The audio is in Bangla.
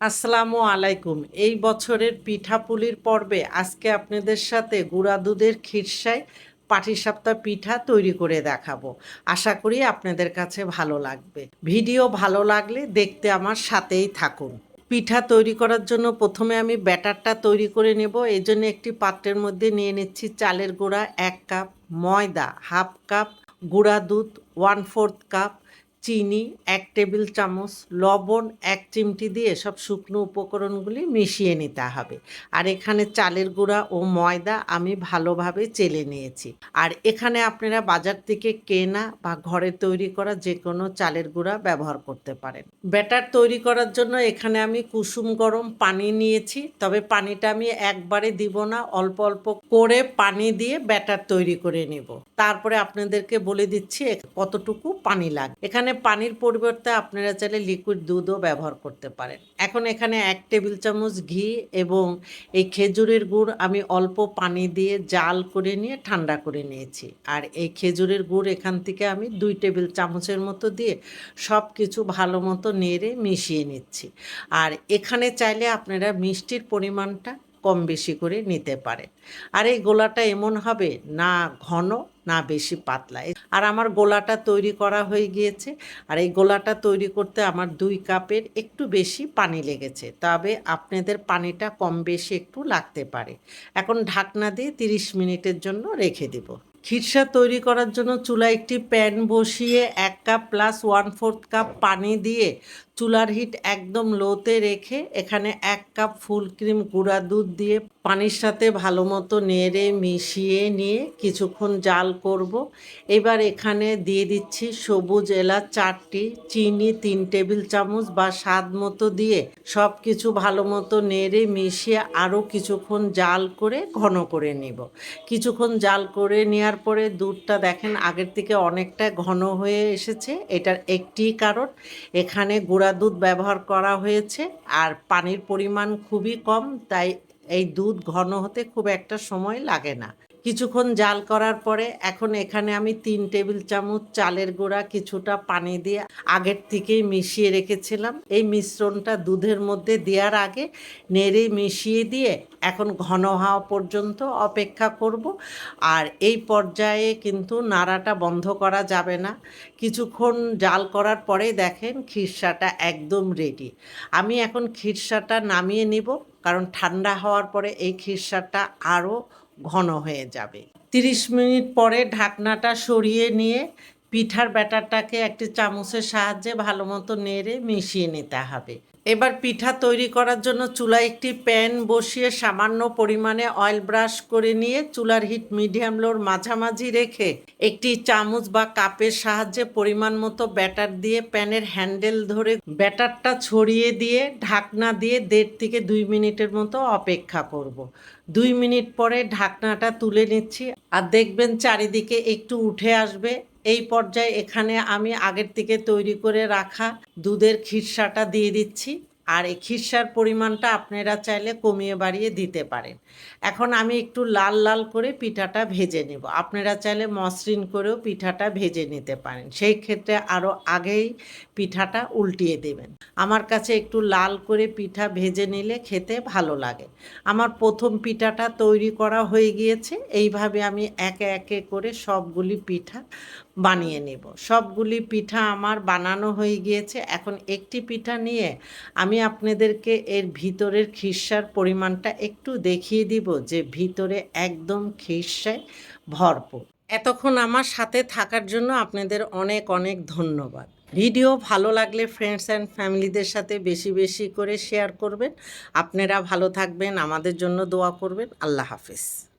আসসালামু আলাইকুম। এই বছরের পিঠাপুলির পর্বে আজকে আপনাদের সাথে গুঁড়া দুধের খিরসায় পাটিসাপ্তা পিঠা তৈরি করে দেখাবো। আশা করি আপনাদের কাছে ভালো লাগবে। ভিডিও ভালো লাগলে দেখতে আমার সাথেই থাকুন। পিঠা তৈরি করার জন্য প্রথমে আমি ব্যাটারটা তৈরি করে নেব। এই জন্য একটি পাত্রের মধ্যে নিয়ে নিচ্ছি চালের গুঁড়া এক কাপ, ময়দা হাফ কাপ, গুঁড়া দুধ ওয়ান ফোর্থ কাপ চিনি, এক টেবিল চামচ, লবণ, এক চিমটি দিয়ে সব শুকনো উপকরণগুলি মিশিয়ে নিতে হবে। আর এখানে চালের গুঁড়া ও ময়দা আমি ভালোভাবে চেলে নিয়েছি। আর এখানে আপনারা বাজার থেকে কেনা বা ঘরে তৈরি করা যে কোনো চালের গুঁড়া ব্যবহার করতে পারেন। ব্যাটার তৈরি করার জন্য এখানে আমি কুসুম গরম পানি নিয়েছি। তবে পানিটা আমি একবারে দিব না, অল্প অল্প করে পানি দিয়ে ব্যাটার তৈরি করে নেব। তারপরে আপনাদেরকে বলে দিচ্ছি কতটুকু পানি লাগে এখানে পানির পরিবর্তে আপনারা চাইলে লিকুইড দুধও ব্যবহার করতে পারেন। এখন এখানে এক টেবিল চামচ ঘি এবং এই খেজুরের গুড় আমি অল্প পানি দিয়ে জাল করে নিয়ে ঠান্ডা করে নিয়েছি। আর এই খেজুরের গুড় এখান থেকে আমি দুই টেবিল চামচের মতো দিয়ে সব কিছু ভালো মতো নেড়ে মিশিয়ে নিচ্ছি। আর এখানে চাইলে আপনারা মিষ্টির পরিমাণটা কম বেশি করে নিতে পারে আর এই গোলাটা এমন হবে না ঘন না বেশি পাতলা। আর আমার গোলাটা তৈরি করা হয়ে গিয়েছে। আর এই গোলাটা তৈরি করতে আমার দুই কাপের একটু বেশি পানি লেগেছে। তবে আপনাদের পানিটা কম বেশি একটু লাগতে পারে। এখন ঢাকনা দিয়ে তিরিশ মিনিটের জন্য রেখে দেব। খিরসা তৈরি করার জন্য চুলায় একটি প্যান বসিয়ে এক cup plus one fourth cup পানি দিয়ে চুলার হিট একদম লোতে রেখে এখানে এক কাপ ফুল ক্রিম গুঁড়া দুধ দিয়ে পানির সাথে ভালো মতো নেড়ে মিশিয়ে নিয়ে কিছুক্ষণ জাল করব। এবার এখানে দিয়ে দিচ্ছি সবুজ এলাচ চারটি, চিনি তিন টেবিল চামচ বা স্বাদ মতো দিয়ে সব কিছু ভালো মতো নেড়ে মিশিয়ে আরও কিছুক্ষণ জাল করে ঘন করে নিব। কিছুক্ষণ জাল করে নেওয়ার পরে দুধটা দেখেন আগের থেকে অনেকটা ঘন হয়ে এসেছে। এটার একটি কারণ, এখানে গুঁড়া দুধ ব্যবহার করা হয়েছে আর পানির পরিমাণ খুবই কম, তাই এই দুধ ঘন হতে খুব একটা সময় লাগে না। কিছুক্ষণ জাল করার পরে এখন এখানে আমি তিন টেবিল চামচ চালের গুঁড়া কিছুটা পানি দিয়ে আগের থেকেই মিশিয়ে রেখেছিলাম। এই মিশ্রণটা দুধের মধ্যে দেওয়ার আগে নেড়ে মিশিয়ে দিয়ে এখন ঘন হওয়া পর্যন্ত অপেক্ষা করব। আর এই পর্যায়ে কিন্তু নাড়াটা বন্ধ করা যাবে না। কিছুক্ষণ জাল করার পরে দেখেন খিরসাটা একদম রেডি আমি এখন খিরসাটা নামিয়ে নিব, কারণ ঠান্ডা হওয়ার পরে এই খিরসাটা আরও ঘন হয়ে যাবে। তিরিশ মিনিট পরে ঢাকনাটা সরিয়ে নিয়ে পিঠার ব্যাটারটাকে একটি চামচের সাহায্যে ভালো মতো নেড়ে মিশিয়ে নিতে হবে। এবার পিঠা তৈরি করার জন্য চুলায় একটি প্যান বসিয়ে সামান্য পরিমাণে অয়েল ব্রাশ করে নিয়ে চুলার হিট মিডিয়াম লোর মাঝামাঝি রেখে একটি চামচ বা কাপের সাহায্যে পরিমাণ মতো ব্যাটার দিয়ে প্যানের হ্যান্ডেল ধরে ব্যাটারটা ছড়িয়ে দিয়ে ঢাকনা দিয়ে দেড় থেকে দুই মিনিটের মতো অপেক্ষা করব। দুই মিনিট পরে ঢাকনাটা তুলে নিচ্ছি। আর দেখবেন চারিদিকে একটু উঠে আসবে। এই পর্যায়ে এখানে আমি আগের থেকে তৈরি করে রাখা দুধের খিরসাটা দিয়ে দিচ্ছি। আর এই খিরসার পরিমাণটা আপনারা চাইলে কমিয়ে বাড়িয়ে দিতে পারেন। এখন আমি একটু লাল লাল করে পিঠাটা ভেজে নেব। আপনারা চাইলে মসৃণ করেও পিঠাটা ভেজে নিতে পারেন। সেই ক্ষেত্রে আরও আগেই পিঠাটা উল্টিয়ে দেবেন। আমার কাছে একটু লাল করে পিঠা ভেজে নিলে খেতে ভালো লাগে। আমার প্রথম পিঠাটা তৈরি করা হয়ে গিয়েছে। এইভাবে আমি একে একে করে সবগুলি পিঠা বানিয়ে নেব। সবগুলি পিঠা আমার বানানো হয়ে গিয়েছে। এখন একটি পিঠা নিয়ে আমি আপনাদেরকে এর ভিতরের খিরসার পরিমাণটা একটু দেখিয়ে দিব যে ভিতরে একদম খিরসায় ভরপুর। এতক্ষণ আমার সাথে থাকার জন্য আপনাদের অনেক অনেক ধন্যবাদ। ভিডিও ভালো লাগলে ফ্রেন্ডস অ্যান্ড ফ্যামিলিদের সাথে বেশি বেশি করে শেয়ার করবেন। আপনারা ভালো থাকবেন, আমাদের জন্য দোয়া করবেন। আল্লাহ হাফিজ।